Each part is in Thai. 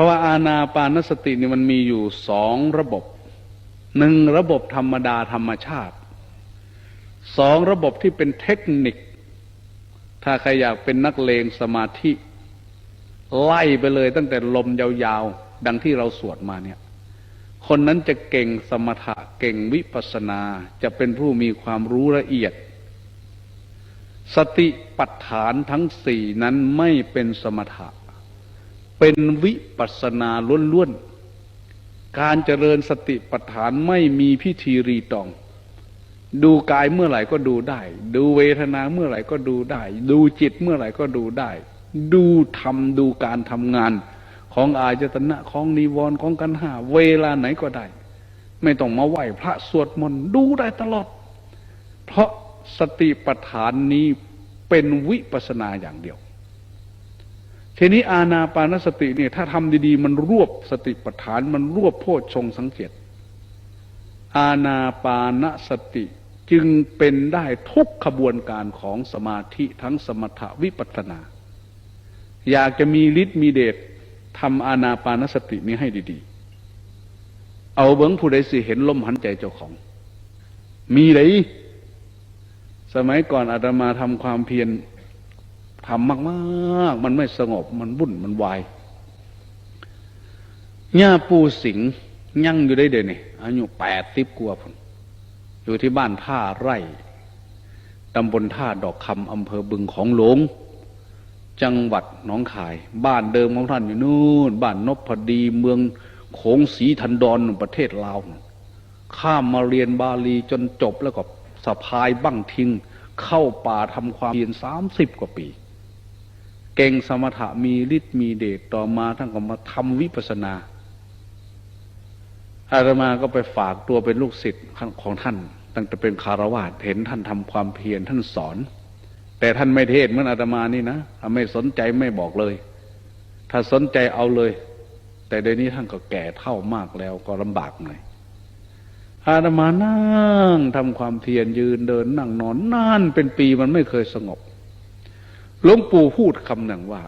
ราะว่าอาณาปานสตินี่มันมีอยู่สองระบบหนึ่งระบบธรรมดาธรรมชาติสองระบบที่เป็นเทคนิค ถ้าใครอยากเป็นนักเลงสมาธิ ไล่ไปเลยตั้งแต่ลมยาวๆ ดังที่เราสวดมาเนี่ย คนนั้นจะเก่งสมถะเก่งวิปัสสนาจะเป็นผู้มีความรู้ละเอียด สติปัฏฐานทั้งสี่นั้นไม่เป็นสมถะ เป็นวิปัสนาล้วนๆ การเจริญสติปัฏฐานไม่มีพิธีรีตอง ดูกายเมื่อไหร่ก็ดูได้ ดูเวทนาเมื่อไหร่ก็ดูได้ ดูจิตเมื่อไหร่ก็ดูได้ ดูธรรมดูการทำงาน ของอายตนะของนิวรณ์ของกันหาเวลาไหนก็ได้ ไม่ต้องมาไหวพระสวดมนต์ดูได้ตลอด เพราะสติปัฏฐานนี้เป็นวิปัสนาอย่างเดียว ทีนี้อาณาปานสติเนี่ยถ้าทำดีๆ มันรวบสติปัฏฐานมันรวบโพชฌงสังเกตอาณาปานสติจึงเป็นได้ทุกขบวนการของสมาธิทั้งสมถะวิปัสนา อยากจะมีฤทธิ์มีเดชทำอาณาปานสตินี้ให้ดีๆ เอาเบิ้งผู้ใดสิเห็นลมหันใจเจ้าของ มีเลยสมัยก่อนอาตมาทำความเพียร ทำมากๆ มันไม่สงบมันวุ่นมันวายย่าปูสิงยั่งอยู่ได้เดี๋ยวนี้อายุแปดสิบกว่าพนอยู่ที่บ้านท่าไร่ตำบลท่าดอกคำอำเภอบึงของหลวงจังหวัดหนองคาย บ้านเดิมของท่านอยู่นู่น บ้านนพพดี เมืองโขงศรีทันดอนประเทศลาวข้ามมาเรียนบาลีจนจบแล้วก็สะพายบั้งทิ้งเข้าป่าทำความเพียรสามสิบกว่าปี ก่งสมถะมีฤทธิ์มีเดชต่อมาท่านก็มาทำวิปัสนาอาตมาก็ไปฝากตัวเป็นลูกศิษย์ของท่าน ตั้งแต่เป็นคารวาสเห็นท่านทำความเพียรท่านสอน แต่ท่านไม่เทศเหมือนอาตมานี่นะไม่สนใจไม่บอกเลย ถ้าสนใจเอาเลย แต่เดี๋ยวนี้ท่านก็แก่เท่ามากแล้วก็ลำบากหน่อยอาตมานั่งทำความเพียรยืนเดินนั่งนอนนานเป็นปีมันไม่เคยสงบ หลวงปู่พูดคำหนึ่งว่า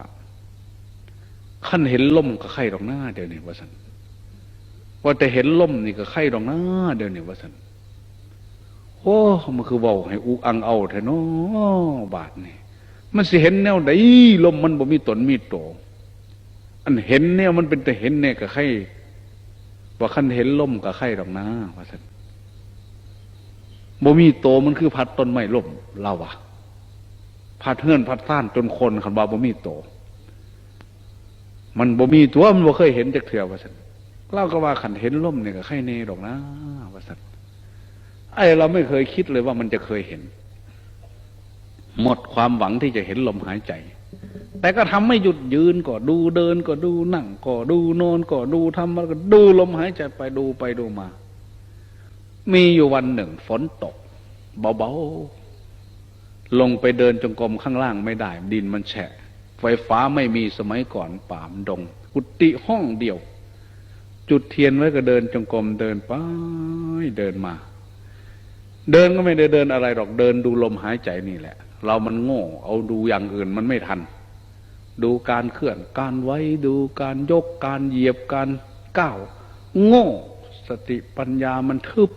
ขั้นเห็นล่มก็ไข่ดอกหน้าเดี๋ยวนี้ว่าสันว่าแต่เห็นล่มนี่ก็ไข่ดอกหน้าเดี๋ยวนี้ว่าสันโอ้มันคือเบาให้อุอังเอาแท้เนาะบาทนี่มันสิเห็นแนวใดลมมันบ่มีตนมีโตอันเห็นเนี่ยมันเป็นแต่เห็นเนี่ยก็ไข่ว่าขั้นเห็นล่มก็ไข่ดอกหน้าว่าสันบ่มีโตมันคือพัดต้นไม้ล่มเราอะ พัดเฮือนพัดซ่านจนคนคันว่าบ่มีโต มันบ่มีตัวมันบ่เคยเห็นจากเถื่อว่าสันเล่าก็ว่าขันเห็นล่มเนี่ยก็ไข่เนดอกนะว่าสันไอเราไม่เคยคิดเลยว่ามันจะเคยเห็น หมดความหวังที่จะเห็นลมหายใจ แต่ก็ทำไม่หยุดยืนก็ดูเดินก็ดูนั่งก็ดูนอนก็ดูทำมันก็ดูลมหายใจไปดูไปดูมา มีอยู่วันหนึ่งฝนตก เบาๆ ลงไปเดินจงกรมข้างล่างไม่ได้ ดินมันแฉะ ไฟฟ้าไม่มีสมัยก่อนป่ามดง กุฏิห้องเดียว จุดเทียนไว้ก็เดินจงกรมเดินไปเดินมา เดินก็ไม่ได้เดินอะไรหรอกเดินดูลมหายใจนี่แหละ เรามันโง่ เอาดูอย่างอื่นมันไม่ทัน ดูการเคลื่อน การไว้ดูการยกการเหยียบการก้าวโง่ สติปัญญามันทึบ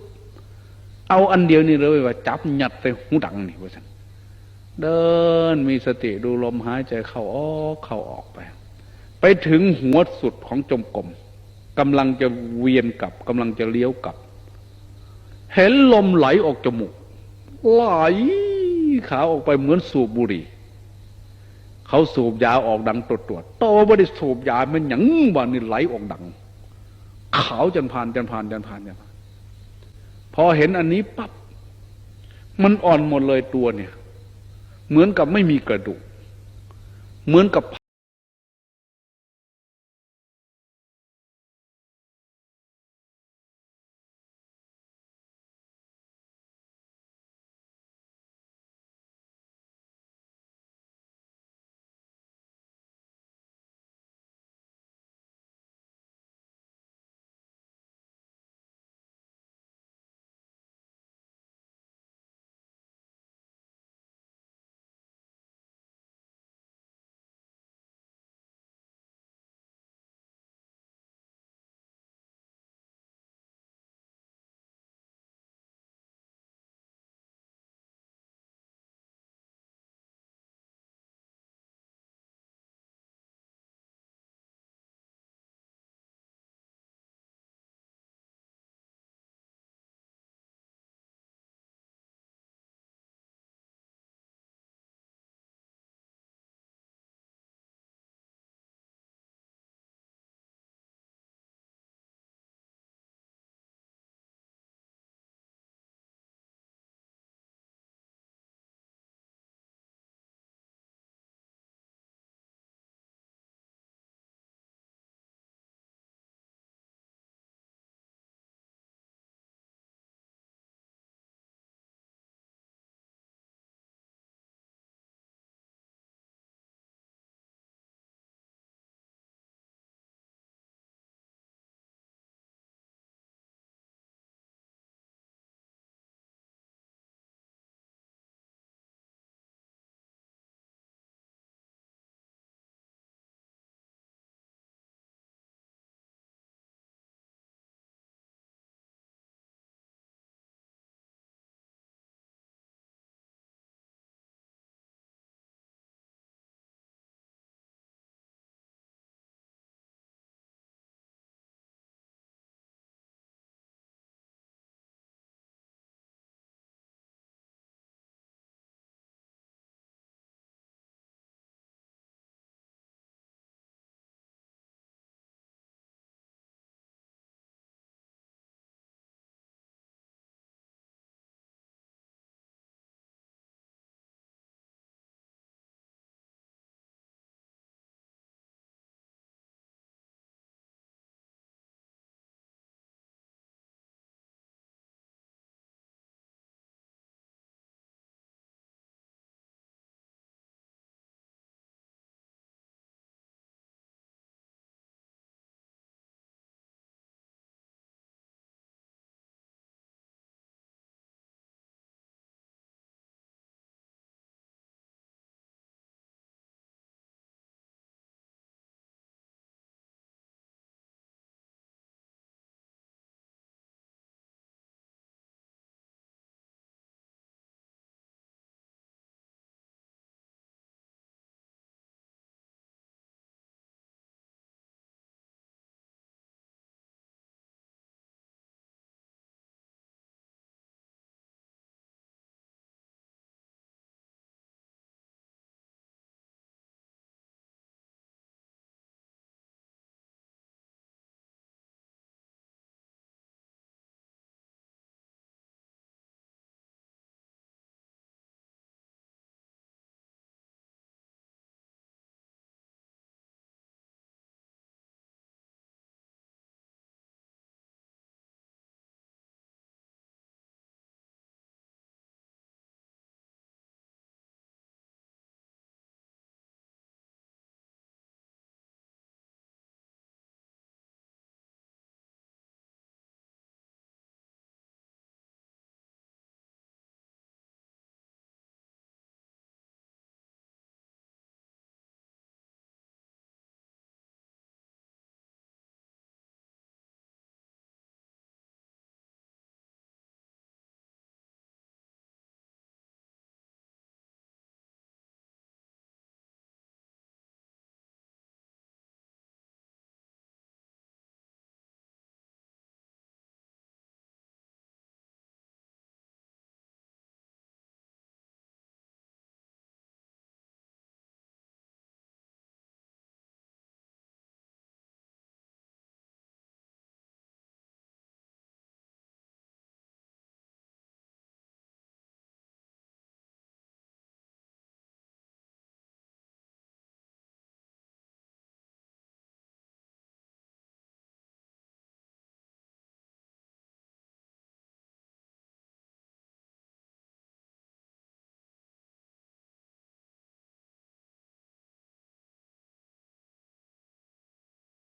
เอาอันเดียวนี่เลยว่าจับหยัดใส่หูดังนี่ว่าฉัน เดินมีสติดูลมหายใจเข้าออกเข้าออกไป ไปถึงหัวสุดของจมกลมกำลังจะเวียนกลับกำลังจะเลี้ยวกลับ เห็นลมไหลออกจมูกไหลขาออกไปเหมือนสูบบุหรี่เขาสูบยาออกดังตรวจตรวจโตไม่ได้สูบยามันหยังบ้านนี่ไหลออกดัง ขาวจนผ่านจันผ่านจันผ่านจนผ่านพอเห็นอันนี้ปั๊บมันอ่อนหมดเลยตัวเนี่ย เหมือนกับไม่มีกระดูก เหมือนกับ